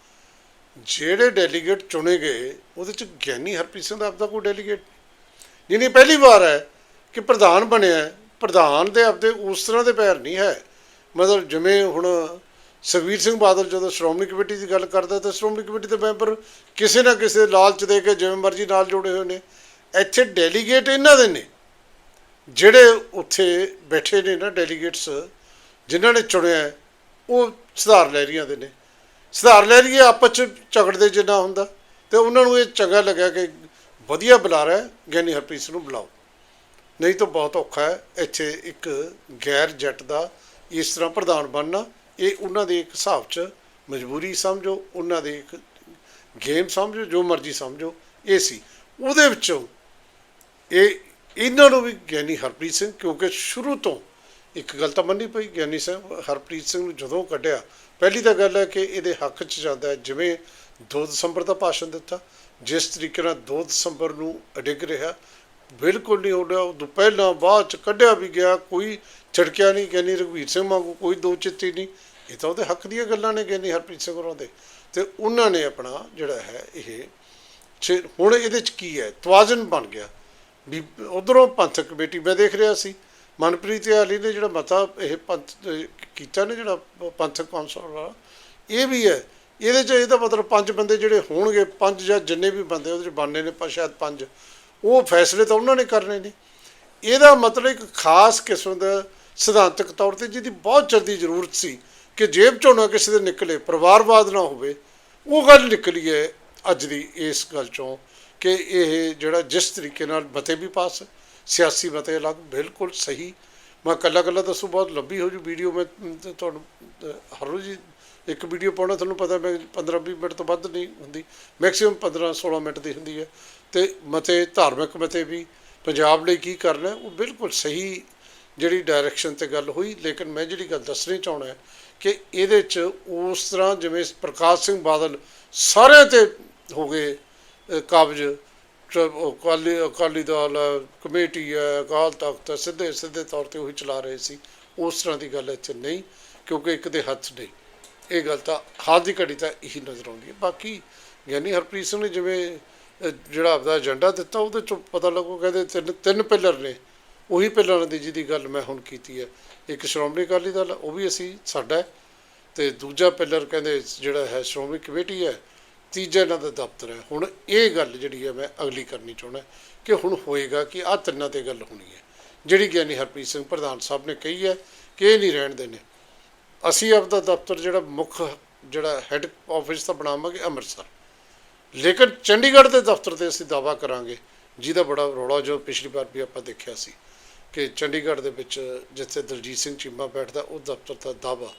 ਜਿਹੜੇ ਡੈਲੀਗੇਟ ਚੁਣੇ ਗਏ, ਉਹਦੇ ਚ ਗਿਆਨੀ ਹਰਪ੍ਰੀਤ ਸਿੰਘ ਦਾ ਆਪਦਾ ਕੋਈ ਡੈਲੀਗੇਟ ਜਿਹਨੇ ਪਹਿਲੀ ਵਾਰ ਹੈ ਕਿ ਪ੍ਰਧਾਨ ਬਣਿਆ ਪ੍ਰਧਾਨ ਦੇ ਆਪਦੇ ਉਸ ਤਰ੍ਹਾਂ ਦੇ ਪੈਰ ਨਹੀਂ ਹੈ। ਮਤਲਬ ਜਿਵੇਂ ਹੁਣ ਸੁਖਬੀਰ ਸਿੰਘ ਬਾਦਲ ਜਦੋਂ ਸ਼੍ਰੋਮਣੀ ਕਮੇਟੀ ਦੀ ਗੱਲ ਕਰਦਾ ਤਾਂ ਸ਼੍ਰੋਮਣੀ ਕਮੇਟੀ ਦੇ ਮੈਂਬਰ ਕਿਸੇ ਨਾ ਕਿਸੇ ਲਾਲਚ ਦੇ ਕੇ ਜਿਵੇਂ ਮਰਜ਼ੀ ਨਾਲ ਜੁੜੇ ਹੋਏ ਨੇ। ਇੱਥੇ ਡੈਲੀਗੇਟ ਇਹਨਾਂ ਦੇ ਨੇ। ਜਿਹੜੇ ਉੱਥੇ ਬੈਠੇ ਨੇ ਨਾ ਡੈਲੀਗੇਟਸ ਜਿਨ੍ਹਾਂ ਨੇ ਚੁਣਿਆ ਉਹ ਸੁਧਾਰ ਲਹਿਰੀਆਂ ਦੇ ਨੇ। ਸੁਧਾਰ ਲਹਿਰੀਏ ਆਪਸ ਚ ਝਗੜਦੇ ਜਿੰਨਾ ਹੁੰਦਾ ਤੇ ਉਹਨਾਂ ਨੂੰ ਇਹ ਚੰਗਾ ਲੱਗਿਆ ਕਿ ਵਧੀਆ ਬੁਲਾ ਰਿਹਾ ਗਿਆਨੀ ਹਰਪ੍ਰੀਤ ਸਿੰਘ ਨੂੰ ਬੁਲਾਓ। ਨਹੀਂ ਤਾਂ ਬਹੁਤ ਔਖਾ ਹੈ, ਇੱਥੇ ਇੱਕ ਗੈਰ ਜੱਟ ਦਾ ਇਸ ਤਰ੍ਹਾਂ ਪ੍ਰਧਾਨ ਬਣਨਾ, ਇਹ ਉਹਨਾਂ ਦੇ ਇੱਕ ਹਿਸਾਬ 'ਚ ਮਜਬੂਰੀ ਸਮਝੋ, ਉਹਨਾਂ ਦੇ ਇੱਕ ਗੇਮ ਸਮਝੋ, ਜੋ ਮਰਜ਼ੀ ਸਮਝੋ, ਇਹ ਸੀ। ਉਹਦੇ ਵਿੱਚੋਂ ਇਹ, ਇਹਨਾਂ ਨੂੰ ਵੀ ਗਿਆਨੀ ਹਰਪ੍ਰੀਤ ਸਿੰਘ, ਕਿਉਂਕਿ ਸ਼ੁਰੂ ਤੋਂ ਇੱਕ ਗੱਲ ਤਾਂ ਮੰਨੀ ਪਈ, ਗਿਆਨੀ ਸਾਹਿਬ, ਹਰਪ੍ਰੀਤ ਸਿੰਘ ਨੂੰ ਜਦੋਂ ਕੱਢਿਆ, ਪਹਿਲੀ ਤਾਂ ਗੱਲ ਹੈ ਕਿ ਇਹਦੇ ਹੱਕ 'ਚ ਜਾਂਦਾ ਜਿਵੇਂ 2 ਦਸੰਬਰ ਦਾ ਭਾਸ਼ਣ ਦਿੱਤਾ ਜਿਸ ਤਰੀਕੇ ਨਾਲ 2 ਦਸੰਬਰ ਨੂੰ ਅਡਿੱਗ ਰਿਹਾ, ਬਿਲਕੁਲ ਨਹੀਂ ਹੋਣਾ ਉਦੋਂ ਪਹਿਲਾਂ ਬਾਅਦ ਚ ਕੱਢਿਆ ਵੀ ਗਿਆ, ਕੋਈ ਛੜਕਿਆ ਨਹੀਂ, ਕਹਿੰਦੀ ਰਘਵੀਰ ਸਿੰਘ ਵਾਂਗੂ ਕੋਈ ਦੋ ਚਿੱਤੀ ਨਹੀਂ। ਇਹ ਤਾਂ ਉਹਦੇ ਹੱਕ ਦੀਆਂ ਗੱਲਾਂ ਨੇ, ਕਹਿੰਦੀ ਹਰਪ੍ਰੀਤ ਸਿੰਘ ਹੋਰਾਂ ਦੇ। ਤੇ ਉਹਨਾਂ ਨੇ ਆਪਣਾ ਜਿਹੜਾ ਹੈ ਇਹ ਛੇ- ਹੁਣ ਇਹਦੇ ਚ ਕੀ ਹੈ? ਤਵਾਜ਼ਨ ਬਣ ਗਿਆ। ਵੀ ਉਧਰੋਂ ਪੰਥਕ ਕਮੇਟੀ, ਮੈਂ ਦੇਖ ਰਿਹਾ ਸੀ, ਮਨਪ੍ਰੀਤ ਆਲੀ ਨੇ ਜਿਹੜਾ ਮਤਾ ਇਹ ਪੰਥ ਕੀਤਾ ਨੇ ਜਿਹੜਾ ਪੰਥਕ ਕੌਂਸਲ ਵਾਲਾ, ਇਹ ਵੀ ਹੈ ਇਹਦੇ ਚ ਇਹਦਾ ਮਤਲਬ ਪੰਜ ਬੰਦੇ ਜਿਹੜੇ ਹੋਣਗੇ ਪੰਜ ਜਾਂ ਜਿੰਨੇ ਵੀ ਬੰਦੇ ਉਹਦੇ ਚ ਬਣਨੇ ਨੇ ਪਰ ਸ਼ਾਇਦ ਪੰਜ। ਉਹ ਫੈਸਲੇ ਤਾਂ ਉਹਨਾਂ ਨੇ ਕਰਨੇ ਨੇ। ਇਹਦਾ ਮਤਲਬ ਇੱਕ ਖਾਸ ਕਿਸਮ ਦਾ ਸਿਧਾਂਤਕ ਤੌਰ ਤੇ ਜਿਹਦੀ ਬਹੁਤ ਜਲਦੀ ਜ਼ਰੂਰਤ ਸੀ ਕਿ ਜੇਬ ਚੋਂ ਨਾ ਕਿਸੇ ਦੇ ਨਿਕਲੇ ਪਰਿਵਾਰਵਾਦ ਨਾ ਹੋਵੇ ਉਹ ਗੱਲ ਨਿਕਲੀ ਹੈ ਅੱਜ ਦੀ ਇਸ ਗੱਲ ਚੋਂ ਕਿ ਇਹ ਜਿਹੜਾ ਜਿਸ ਤਰੀਕੇ ਨਾਲ ਮਤੇ ਵੀ ਪਾਸ ਸਿਆਸੀ ਮਤੇ ਅਲੱਗ ਬਿਲਕੁਲ ਸਹੀ। ਮੈਂ ਕੱਲਾ ਕੱਲਾ ਦੱਸੂ ਬਹੁਤ ਲੰਬੀ ਹੋ ਜੂ ਵੀਡੀਓ ਮੈਂ ਤੁਹਾਨੂੰ ਅਹ, ਹਰ ਰੋਜ਼ ਇੱਕ ਵੀਡੀਓ ਪਾਉਣਾ ਤੁਹਾਨੂੰ ਪਤਾ ਮੈਂ 15 20 ਮਿੰਟ ਤੋਂ ਵੱਧ ਨਹੀਂ ਹੁੰਦੀ ਮੈਕਸਿਮਮ 15 16 ਮਿੰਟ ਦੀ ਹੁੰਦੀ ਹੈ। ਤੇ ਮਤੇ ਧਾਰਮਿਕ ਮਤੇ ਵੀ ਪੰਜਾਬ ਲਈ ਕੀ ਕਰਨਾ ਉਹ ਬਿਲਕੁਲ ਸਹੀ ਜਿਹੜੀ ਡਾਇਰੈਕਸ਼ਨ ਤੇ ਗੱਲ ਹੋਈ ਲੇਕਿਨ ਮੈਂ ਜਿਹੜੀ ਗੱਲ ਦੱਸਣੀ ਚਾਹਣਾ ਕਿ ਇਹਦੇ ਚ ਉਸ ਤਰ੍ਹਾਂ ਜਿਵੇਂ ਪ੍ਰਕਾਸ਼ ਸਿੰਘ ਬਾਦਲ ਸਾਰਿਆਂ ਤੇ ਹੋ ਗਏ ਕਾਬਜ ਚ- ਅਕਾਲੀ ਅਕਾਲੀ ਦਲ ਹੈ, ਕਮੇਟੀ ਹੈ ਅਕਾਲ ਤਖਤ ਹੈ, ਸਿੱਧੇ ਸਿੱਧੇ ਤੌਰ ਤੇ ਉਹੀ ਚਲਾ ਰਹੇ ਸੀ। ਉਸ ਤਰ੍ਹਾਂ ਦੀ ਗੱਲ ਇੱਥੇ ਨਹੀਂ ਕਿਉਂਕਿ ਇੱਕ ਦੇ ਹੱਥ ਨਹੀਂ। ਇਹ ਗੱਲ ਤਾਂ ਹਾਲ ਦੀ ਘੜੀ ਤਾਂ ਇਹੀ ਨਜ਼ਰ ਆਉਂਦੀ ਹੈ। ਬਾਕੀ ਗਿਆਨੀ ਹਰਪ੍ਰੀਤ ਸਿੰਘ ਨੇ ਜਿਵੇਂ ਜਿਹੜਾ ਆਪਦਾ ਏਜੰਡਾ ਦਿੱਤਾ, ਉਹਦੇ ਚੋਂ ਪਤਾ ਲੱਗੋ ਕਹਿੰਦੇ ਤਿੰਨ ਤਿੰਨ ਪਿੱਲਰ ਨੇ। ਉਹੀ ਪਿੱਲਰਾਂ ਦੀ ਜਿਹਦੀ ਗੱਲ ਮੈਂ ਹੁਣ ਕੀਤੀ ਹੈ। ਇੱਕ ਸ਼੍ਰੋਮਣੀ ਅਕਾਲੀ ਦਲ, ਉਹ ਵੀ ਅਸੀਂ, ਸਾਡਾ ਹੈ। ਤੇ ਦੂਜਾ ਪਿੱਲਰ ਕਹਿੰਦੇ ਜਿਹੜਾ ਹੈ ਸ਼੍ਰੋਮਣੀ ਕਮੇਟੀ ਹੈ, ਤੀਜਾ ਇਹਨਾਂ ਦਾ ਦਫ਼ਤਰ ਹੈ। ਹੁਣ ਇਹ ਗੱਲ ਜਿਹੜੀ ਹੈ, ਮੈਂ ਅਗਲੀ ਕਰਨੀ ਚਾਹੁੰਦਾ ਕਿ ਹੁਣ ਹੋਏਗਾ ਕਿ ਆਹ ਤਿੰਨਾਂ ਤੇ ਗੱਲ ਹੋਣੀ ਹੈ। ਜਿਹੜੀ ਗਿਆਨੀ ਹਰਪ੍ਰੀਤ ਸਿੰਘ ਪ੍ਰਧਾਨ ਸਾਹਿਬ ਨੇ ਕਹੀ ਹੈ ਕਿ ਇਹ ਨਹੀਂ ਰਹਿਣ ਦੇਣੇ। ਅਸੀਂ ਆਪਦਾ ਦਫ਼ਤਰ ਜਿਹੜਾ ਮੁੱਖ ਜਿਹੜਾ ਹੈੱਡ ਆਫਿਸ ਤਾਂ ਬਣਾਵਾਂਗੇ ਅੰਮ੍ਰਿਤਸਰ। ਲੇਕਿਨ ਚੰਡੀਗੜ੍ਹ ਦੇ ਦਫ਼ਤਰ ਤੇ ਅਸੀਂ ਦਾਵਾ ਕਰਾਂਗੇ, ਜਿਹਦਾ ਬੜਾ ਰੌਲਾ ਜੋ ਪਿਛਲੀ ਵਾਰ ਵੀ ਆਪਾਂ ਦੇਖਿਆ ਸੀ ਕਿ ਚੰਡੀਗੜ੍ਹ ਦੇ ਵਿੱਚ ਜਿੱਥੇ ਦਲਜੀਤ ਸਿੰਘ ਚੀਮਾ ਬੈਠਦਾ, ਉਹ ਦਫ਼ਤਰ ਦਾ ਦਾਵਾ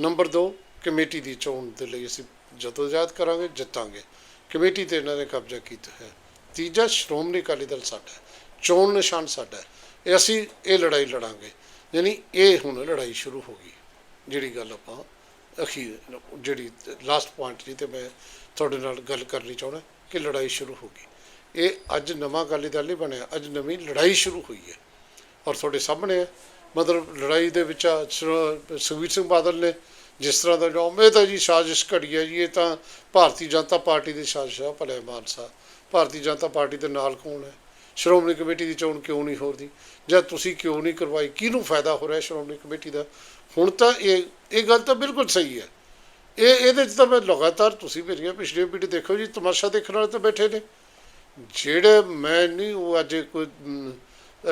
ਨੰਬਰ 2 ਕਮੇਟੀ ਦੀ ਚੋਣ ਦੇ ਲਈ ਅਸੀਂ ਜਦੋਜਹਿਦ ਕਰਾਂਗੇ, ਜਿੱਤਾਂਗੇ। ਕਮੇਟੀ ਤੇ ਇਹਨਾਂ ਨੇ ਕਬਜ਼ਾ ਕੀਤਾ ਹੈ। ਤੀਜਾ, ਸ਼੍ਰੋਮਣੀ ਅਕਾਲੀ ਦਲ ਸਾਡਾ ਚੋਣ ਨਿਸ਼ਾਨ ਸਾਡਾ ਇਹ ਅਸੀਂ, ਇਹ ਲੜਾਈ ਲੜਾਂਗੇ। ਯਾਨੀ ਇਹ ਹੁਣ ਲੜਾਈ ਸ਼ੁਰੂ ਹੋ ਗਈ। ਜਿਹੜੀ ਗੱਲ ਆਪਾਂ ਅਖੀਰ, ਜਿਹੜੀ ਲਾਸਟ ਪੁਆਇੰਟ ਜੀ ਤੇ ਮੈਂ ਤੁਹਾਡੇ ਨਾਲ ਗੱਲ ਕਰਨੀ ਚਾਹੁੰਦਾ ਕਿ ਲੜਾਈ ਸ਼ੁਰੂ ਹੋ ਗਈ। ਇਹ ਅੱਜ ਨਵਾਂ ਅਕਾਲੀ ਦਲ ਨਹੀਂ ਬਣਿਆ, ਅੱਜ ਨਵੀਂ ਲੜਾਈ ਸ਼ੁਰੂ ਹੋਈ ਹੈ। ਔਰ ਤੁਹਾਡੇ ਸਾਹਮਣੇ ਹੈ, ਮਤਲਬ ਲੜਾਈ ਦੇ ਵਿੱਚ ਆ ਸੁਖਬੀਰ ਸਿੰਘ ਬਾਦਲ ਨੇ ਜਿਸ ਤਰ੍ਹਾਂ ਦਾ ਜੋ, ਇਹ ਤਾਂ ਜੀ ਸਾਜ਼ਿਸ਼ ਘੜੀ ਹੈ ਜੀ, ਇਹ ਤਾਂ ਭਾਰਤੀ ਜਨਤਾ ਪਾਰਟੀ ਦੀ ਸਾਜ਼ਿਸ਼ ਹੈ ਭਲੇ ਮਾਨਸਾ। ਭਾਰਤੀ ਜਨਤਾ ਪਾਰਟੀ ਦੇ ਨਾਲ ਕੌਣ ਹੈ? ਸ਼੍ਰੋਮਣੀ ਕਮੇਟੀ ਦੀ ਚੋਣ ਕਿਉਂ ਨਹੀਂ ਹੋ ਰਹੀ? ਜਾਂ ਤੁਸੀਂ ਕਿਉਂ ਨਹੀਂ ਕਰਵਾਈ? ਕਿਹਨੂੰ ਫਾਇਦਾ ਹੋ ਰਿਹਾ ਸ਼੍ਰੋਮਣੀ ਕਮੇਟੀ ਦਾ? ਹੁਣ ਤਾਂ ਇਹ ਇਹ ਗੱਲ ਤਾਂ ਬਿਲਕੁਲ ਸਹੀ ਹੈ। ਇਹ, ਇਹਦੇ 'ਚ ਤਾਂ ਮੈਂ ਲਗਾਤਾਰ ਤੁਸੀਂ ਮੇਰੀਆਂ ਪਿਛਲੀਆਂ ਵੀਡੀਓ ਦੇਖੋ ਜੀ, ਤਮਾਸ਼ਾ ਦੇਖਣ ਵਾਲੇ ਤਾਂ ਬੈਠੇ ਨੇ। ਜਿਹੜੇ ਮੈਂ ਨਹੀਂ, ਉਹ ਅੱਜ ਕੋਈ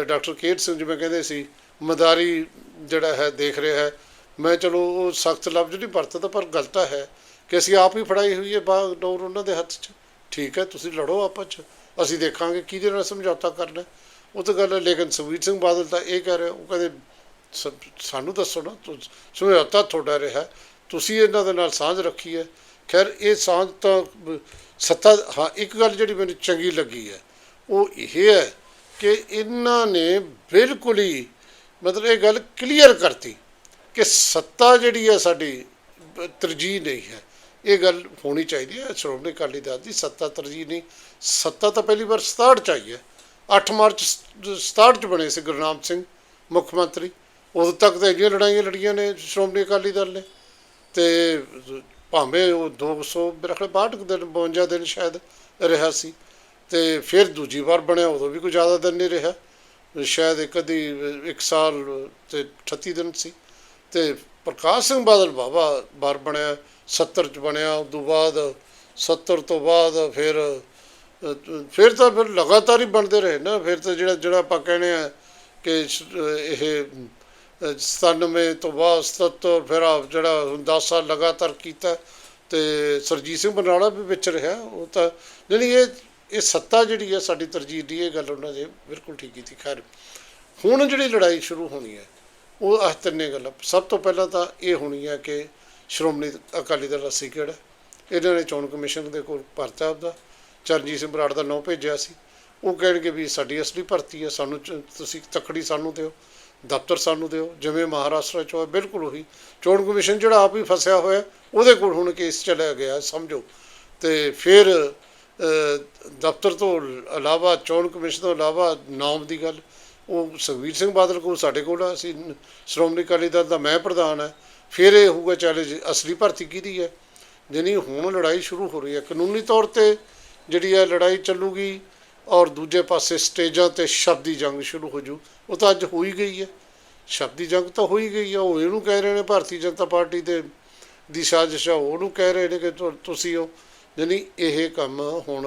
ਡਾਕਟਰ ਕੇਰ ਸਿੰਘ ਜਿਵੇਂ ਕਹਿੰਦੇ ਸੀ, ਮਦਾਰੀ ਜਿਹੜਾ ਹੈ, ਦੇਖ ਰਿਹਾ ਹੈ। ਮੈਂ ਚਲੋ, ਉਹ ਸਖਤ ਲਫ਼ਜ਼ ਨਹੀਂ ਵਰਤਦਾ, ਪਰ ਗਲਤ ਤਾਂ ਹੈ ਕਿ ਅਸੀਂ ਆਪ ਹੀ ਫੜਾਈ ਹੋਈ ਹੈ ਬਾਗ ਡੋਰ ਉਹਨਾਂ ਦੇ ਹੱਥ 'ਚ। ਠੀਕ ਹੈ, ਤੁਸੀਂ ਲੜੋ ਆਪਸ 'ਚ। ਅਸੀਂ ਦੇਖਾਂਗੇ ਕਿਹਦੇ ਨਾਲ ਸਮਝੌਤਾ ਕਰਨਾ ਉਹ ਤਾਂ ਗੱਲ ਹੈ, ਲੇਕਿਨ ਸੁਖਬੀਰ ਸਿੰਘ ਬਾਦਲ ਤਾਂ ਇਹ ਕਹਿ ਰਹੇ ਉਹ ਕਹਿੰਦੇ ਸ- ਸਾਨੂੰ ਦੱਸੋ ਨਾ ਤੁ- ਸਮਝੌਤਾ ਤੁਹਾਡਾ ਰਿਹਾ, ਤੁਸੀਂ ਇਹਨਾਂ ਦੇ ਨਾਲ ਸਾਂਝ ਰੱਖੀ ਹੈ। ਖੈਰ, ਇਹ ਸਾਂਝ ਤਾਂ ਸੱਤਾ, ਹਾਂ, ਇੱਕ ਗੱਲ ਜਿਹੜੀ ਮੈਨੂੰ ਚੰਗੀ ਲੱਗੀ ਹੈ, ਉਹ ਇਹ ਹੈ ਕਿ ਇਹਨਾਂ ਨੇ ਬਿਲਕੁਲ ਹੀ ਮਤਲਬ ਇਹ ਗੱਲ ਕਲੀਅਰ ਕਰਤੀ ਕਿ ਸੱਤਾ ਜਿਹੜੀ ਹੈ ਸਾਡੀ ਤਰਜੀਹ ਨਹੀਂ ਹੈ। ਇਹ ਗੱਲ ਹੋਣੀ ਚਾਹੀਦੀ ਹੈ, ਸ਼੍ਰੋਮਣੀ ਅਕਾਲੀ ਦਲ ਦੀ ਸੱਤਾ ਤਰਜੀਹ ਨਹੀਂ। ਸੱਤਾ ਤਾਂ ਪਹਿਲੀ ਵਾਰ 67 ਚ ਆਈ ਹੈ। 8 ਮਾਰਚ 67 ਚ ਬਣੇ ਸੀ ਗੁਰਨਾਮ ਸਿੰਘ ਮੁੱਖ ਮੰਤਰੀ। ਉਦੋਂ ਤੱਕ ਤਾਂ ਇੰਨੀਆਂ ਲੜਾਈਆਂ ਲੜੀਆਂ ਨੇ ਸ਼੍ਰੋਮਣੀ ਅਕਾਲੀ ਦਲ ਨੇ। ਤੇ ਭਾਵੇਂ ਉਹ 200 ਮੇਰੇ ਖਿਆਲ 62 ਕੁ ਦਿਨ 52 ਦਿਨ ਸ਼ਾਇਦ ਰਿਹਾ ਸੀ। ਤੇ ਫਿਰ ਦੂਜੀ ਵਾਰ ਬਣਿਆ, ਉਦੋਂ ਵੀ ਕੋਈ ਜ਼ਿਆਦਾ ਦਿਨ ਨਹੀਂ ਰਿਹਾ। ਸ਼ਾਇਦ ਇੱਕ ਅੱਧੀ, ਇੱਕ ਸਾਲ ਤੇ 38 ਦਿਨ ਸੀ। ਤੇ ਪ੍ਰਕਾਸ਼ ਸਿੰਘ ਬਾਦਲ ਬਾਬਾ ਬਾਰ ਬਣਿਆ 70 ਚ ਬਣਿਆ ਉਸ ਤੋਂ ਬਾਅਦ 70 ਤੋਂ ਬਾਅਦ ਫਿਰ ਫਿਰ ਤਾਂ ਫਿਰ ਲਗਾਤਾਰ ਹੀ ਬਣਦੇ ਰਹੇ ਨਾ ਫਿਰ ਤਾਂ ਜਿਹੜਾ ਜਿਹੜਾ ਆਪਾਂ ਕਹਿੰਦੇ ਆ ਕਿ ਇਹ ਅ, 97 ਤੋਂ ਬਾਅਦ 77 ਫਿਰ ਆ ਜਿਹੜਾ ਹੁਣ 10 ਸਾਲ ਲਗਾਤਾਰ ਕੀਤਾ ਤੇ ਸਰਜੀਤ ਸਿੰਘ ਬਰਨਾਲਾ ਵੀ ਵਿੱਚ ਰਿਹਾ ਉਹ ਤਾਂ ਨਹੀਂ ਇਹ ਇਹ ਸੱਤਾ ਜਿਹੜੀ ਹੈ ਸਾਡੀ ਤਰਜੀਹ ਦੀ ਇਹ ਗੱਲ ਉਹਨਾਂ ਨੇ ਬਿਲਕੁਲ ਠੀਕ ਕੀਤੀ ਖੈਰ। ਹੁਣ ਜਿਹੜੀ ਲੜਾਈ ਸ਼ੁਰੂ ਹੋਣੀ ਹੈ ਉਹ ਆਹ ਤਿੰਨੇ ਗੱਲਾਂ ਸਭ ਤੋਂ ਪਹਿਲਾਂ ਤਾਂ ਇਹ ਹੋਣੀ ਹੈ ਕਿ ਸ਼੍ਰੋਮਣੀ ਅਕਾਲੀ ਦਲ ਅਸੀਂ ਕਿਹੜਾ ਇਹਨਾਂ ਨੇ ਚੋਣ ਕਮਿਸ਼ਨ ਦੇ ਕੋਲ ਪਰਚਾ ਆਪਦਾ ਚਰਨਜੀਤ ਸਿੰਘ ਬਰਾੜ ਦਾ ਨਾਂ ਭੇਜਿਆ ਸੀ। ਉਹ ਕਹਿਣਗੇ ਵੀ ਸਾਡੀ ਅਸਲੀ ਭਰਤੀ ਹੈ ਸਾਨੂੰ ਚ- ਤੁਸੀਂ ਤੱਕੜੀ ਸਾਨੂੰ ਦਿਓ ਦਫ਼ਤਰ ਸਾਨੂੰ ਦਿਓ ਜਿਵੇਂ ਮਹਾਰਾਸ਼ਟਰ ਚ ਹੋਇਆ ਬਿਲਕੁਲ ਉਹੀ। ਚੋਣ ਕਮਿਸ਼ਨ ਜਿਹੜਾ ਆਪ ਹੀ ਫਸਿਆ ਹੋਇਆ ਉਹਦੇ ਕੋਲ ਹੁਣ ਕੇਸ ਚਲਿਆ ਗਿਆ ਸਮਝੋ। ਤੇ ਫਿਰ ਦਫ਼ਤਰ ਤੋਂ ਇਲਾਵਾ ਚੋਣ ਕਮਿਸ਼ਨ ਤੋਂ ਇਲਾਵਾ ਨਾਮ ਦੀ ਗੱਲ ਉਹ ਸੁਖਬੀਰ ਸਿੰਘ ਬਾਦਲ ਕੋਲ ਸਾਡੇ ਕੋਲ ਆ, ਅਸੀਂ ਸ਼੍ਰੋਮਣੀ ਅਕਾਲੀ ਦਲ ਦਾ ਮੈਂ ਪ੍ਰਧਾਨ ਹੈ। ਫਿਰ ਇਹ ਹੋਊਗਾ ਚੈਲੰਜ ਅਸਲੀ ਭਰਤੀ ਕਿਹਦੀ ਹੈ? ਜਾਣੀ ਹੁਣ ਲੜਾਈ ਸ਼ੁਰੂ ਹੋ ਰਹੀ ਹੈ। ਕਾਨੂੰਨੀ ਤੌਰ ਤੇ ਜਿਹੜੀ ਹੈ ਲੜਾਈ ਚੱਲੂਗੀ ਔਰ ਦੂਜੇ ਪਾਸੇ ਸਟੇਜਾਂ ਤੇ ਸ਼ਬਦੀ ਜੰਗ ਸ਼ੁਰੂ ਹੋ ਜੂ ਉਹ ਤਾਂ ਅੱਜ ਹੋ ਹੀ ਗਈ ਹੈ। ਸ਼ਬਦੀ ਜੰਗ ਤਾਂ ਹੋ ਹੀ ਗਈ ਹੈ। ਉਹ ਇਹਨੂੰ ਕਹਿ ਰਹੇ ਨੇ ਭਾਰਤੀ ਜਨਤਾ ਪਾਰਟੀ ਦੇ ਦੀ ਸਾਜ਼ਿਸ਼ ਆ ਉਹਨੂੰ ਕਹਿ ਰਹੇ ਨੇ ਕਿ ਤੁਸੀਂ ਉਹ ਜਾਣੀ ਇਹ ਕੰਮ ਹੁਣ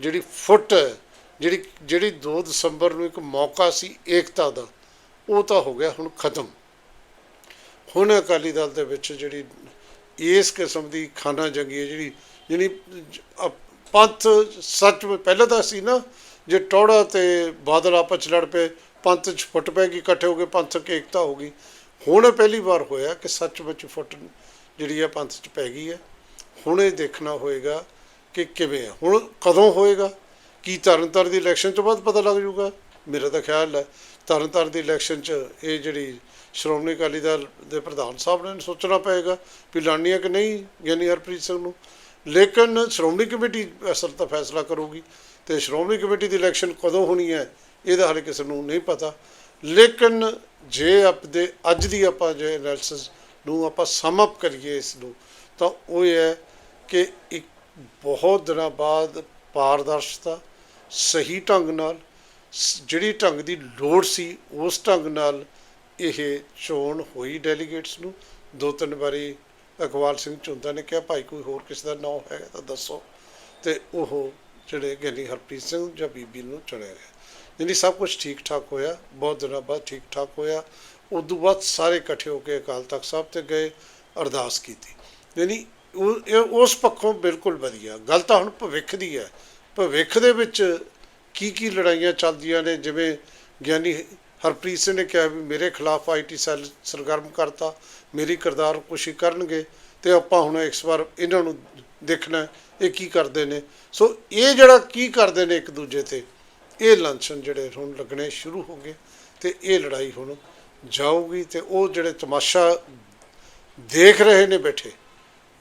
ਜਿਹੜੀ ਫੁੱਟ ਹੈ, ਜਿਹੜੀ ਜਿਹੜੀ 2 ਦਸੰਬਰ ਨੂੰ ਇੱਕ ਮੌਕਾ ਸੀ ਏਕਤਾ ਦਾ ਉਹ ਤਾਂ ਹੋ ਗਿਆ ਹੁਣ ਖਤਮ। ਹੁਣ ਅਕਾਲੀ ਦਲ ਦੇ ਵਿੱਚ ਜਿਹੜੀ ਇਸ ਕਿਸਮ ਦੀ ਖਾਨਾ ਜੰਗੀ ਹੈ ਜਿਹੜੀ ਜਿਹੜੀ ਪੰਥ ਸੱਚ ਵਿੱਚ ਪਹਿਲਾਂ ਤਾਂ ਸੀ ਨਾ ਜੇ ਟੌੜਾ ਤੇ ਬਾਦਲ ਆਪਸ 'ਚ ਲੜ ਪਏ, ਪੰਥ ਚ ਫੁੱਟ ਪੈ ਗਈ, ਇਕੱਠੇ ਹੋ ਕੇ ਪੰਥਕ ਏਕਤਾ ਹੋ ਗਈ। ਹੁਣ ਪਹਿਲੀ ਵਾਰ ਹੋਇਆ ਕਿ ਸੱਚ ਵਿੱਚ ਫੁੱਟ ਜਿਹੜੀ ਆ ਪੰਥ ਚ ਪੈ ਗਈ ਹੈ। ਹੁਣ ਇਹ ਦੇਖਣਾ ਹੋਏਗਾ ਕਿ ਕਿਵੇਂ ਹੈ। ਹੁਣ ਕਦੋਂ ਹੋਏਗਾ? ਕੀ ਤਰਨਤਾਰਨ ਦੀ ਇਲੈਕਸ਼ਨ ਤੋਂ ਬਾਅਦ ਪਤਾ ਲੱਗ ਜਾਊਗਾ? ਮੇਰਾ ਤਾਂ ਖਿਆਲ ਹੈ ਤਰਨਤਾਰਨ ਦੀ ਇਲੈਕਸ਼ਨ 'ਚ ਇਹ ਜਿਹੜੀ ਸ਼੍ਰੋਮਣੀ ਅਕਾਲੀ ਦਲ ਦੇ ਪ੍ਰਧਾਨ ਸਾਹਿਬ ਨੇ ਸੋਚਣਾ ਪਏਗਾ ਵੀ ਲੜਨੀ ਹੈ ਕਿ ਨਹੀਂ ਗਿਆਨੀ ਹਰਪ੍ਰੀਤ ਸਿੰਘ ਨੂੰ। ਲੇਕਿਨ ਸ਼੍ਰੋਮਣੀ ਕਮੇਟੀ ਅਸਲ ਤਾਂ ਫੈਸਲਾ ਕਰੂਗੀ ਤੇ ਸ਼੍ਰੋਮਣੀ ਕਮੇਟੀ ਦੀ ਇਲੈਕਸ਼ਨ ਕਦੋਂ ਹੋਣੀ ਹੈ, ਇਹਦਾ ਹਾਲੇ ਕਿਸੇ ਨੂੰ ਨਹੀਂ ਪਤਾ। ਲੇਕਿਨ ਜੇ ਆਪਦੇ, ਅੱਜ ਦੀ ਆਪਾਂ ਜੇ ਐਨਾਲਿਸਿਸ ਨੂੰ ਆਪਾਂ ਸਮ ਅਪ ਕਰੀਏ ਇਸ ਨੂੰ ਤਾਂ ਉਹ ਇਹ ਹੈ ਕਿ ਇੱਕ ਬਹੁਤ ਦਿਨਾਂ ਬਾਅਦ ਪਾਰਦਰਸ਼ਤਾ ਸਹੀ ਢੰਗ ਨਾਲ, ਸ- ਜਿਹੜੀ ਢੰਗ ਦੀ ਲੋੜ ਸੀ, ਉਸ ਢੰਗ ਨਾਲ ਇਹ ਚੋਣ ਹੋਈ ਡੈਲੀਗੇਟਸ ਨੂੰ। ਦੋ ਤਿੰਨ ਵਾਰੀ ਅਕਵਾਲ ਸਿੰਘ ਝੁੰਦਾ ਨੇ ਕਿਹਾ, ਭਾਈ, ਕੋਈ ਹੋਰ ਕਿਸੇ ਦਾ ਨਾਮ ਹੈਗਾ ਤਾਂ ਦੱਸੋ। ਤੇ ਉਹ ਜਿਹੜੇ ਗਿਆਨੀ ਹਰਪ੍ਰੀਤ ਸਿੰਘ ਜਾਂ ਬੀਬੀ ਨੂੰ ਚੁਣਿਆ ਗਿਆ। ਯਾਨੀ ਸਭ ਕੁਝ ਠੀਕ ਠਾਕ ਹੋਇਆ, ਬਹੁਤ ਦਿਨਾਂ ਬਾਅਦ ਠੀਕ ਠਾਕ ਹੋਇਆ। ਉਦੋਂ ਬਾਅਦ ਸਾਰੇ ਇਕੱਠੇ ਹੋ ਕੇ ਅਕਾਲ ਤਖਤ ਸਾਹਿਬ ਤੇ ਗਏ, ਅਰਦਾਸ ਕੀਤੀ। ਯਾਨੀ ਉਸ ਪੱਖੋਂ ਬਿਲਕੁਲ ਵਧੀਆ। ਗੱਲ ਤਾਂ ਹੁਣ ਭਵਿੱਖ ਦੀ ਹੈ। ਭਵਿੱਖ ਦੇ ਵਿੱਚ ਕੀ ਕੀ ਲੜਾਈਆਂ ਚੱਲਦੀਆਂ ਨੇ, ਜਿਵੇਂ ਗਿਆਨੀ ਹਰਪ੍ਰੀਤ ਸਿੰਘ ਨੇ ਕਿਹਾ ਵੀ ਮੇਰੇ ਖਿਲਾਫ ਆਈਟੀ ਸੈੱਲ ਸਰਗਰਮ ਕਰਤਾ, ਮੇਰੀ ਕਿਰਦਾਰ ਕੁਸ਼ੀ ਕਰਨਗੇ ਤੇ ਆਪਾਂ ਹੁਣ ਇਸ ਵਾਰ ਇਹਨਾਂ ਨੂੰ ਦੇਖਣਾ ਇਹ ਕੀ ਕਰਦੇ ਨੇ। ਸੋ ਇਹ ਜਿਹੜਾ ਕੀ ਕਰਦੇ ਨੇ ਇੱਕ ਦੂਜੇ ਤੇ, ਇਹ ਲਾਂਛਨ ਜਿਹੜੇ ਹੁਣ ਲੱਗਣੇ ਸ਼ੁਰੂ ਹੋ ਗਏ ਤੇ ਇਹ ਲੜਾਈ ਹੁਣ ਜਾਊਗੀ ਤੇ ਉਹ ਜਿਹੜੇ ਤਮਾਸ਼ਾ ਦੇਖ ਰਹੇ ਨੇ ਬੈਠੇ,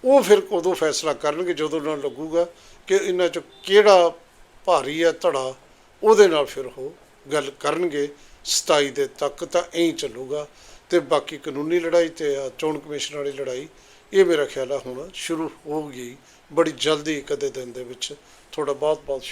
ਉਹ ਫਿਰ ਉਦੋਂ ਫੈਸਲਾ ਕਰਨਗੇ, ਜਦੋਂ ਉਹਨਾਂ ਨੂੰ ਲੱਗੂਗਾ ਕਿ ਇਹਨਾਂ ਚ ਕਿਹੜਾ ਭਾਰੀ ਹੈ ਧੜਾ, ਉਹਦੇ ਨਾਲ ਫਿਰ ਉਹ ਗੱਲ ਕਰਨਗੇ 27 ਦੇ ਤੱਕ ਤਾਂ ਐਂ ਚੱਲੂਗਾ ਤੇ ਬਾਕੀ ਕਾਨੂੰਨੀ ਲੜਾਈ ਤੇ ਚੋਣ ਕਮਿਸ਼ਨ ਵਾਲੀ ਲੜਾਈ, ਇਹ ਮੇਰਾ ਖਿਆਲ ਆ ਹੁਣ ਸ਼ੁਰੂ ਹੋ ਗਈ। ਬੜੀ ਜਲਦੀ ਕਦੇ ਦਿਨ ਦੇ ਵਿੱਚ ਤੁਹਾਡਾ ਬਹੁਤ ਬਹੁਤ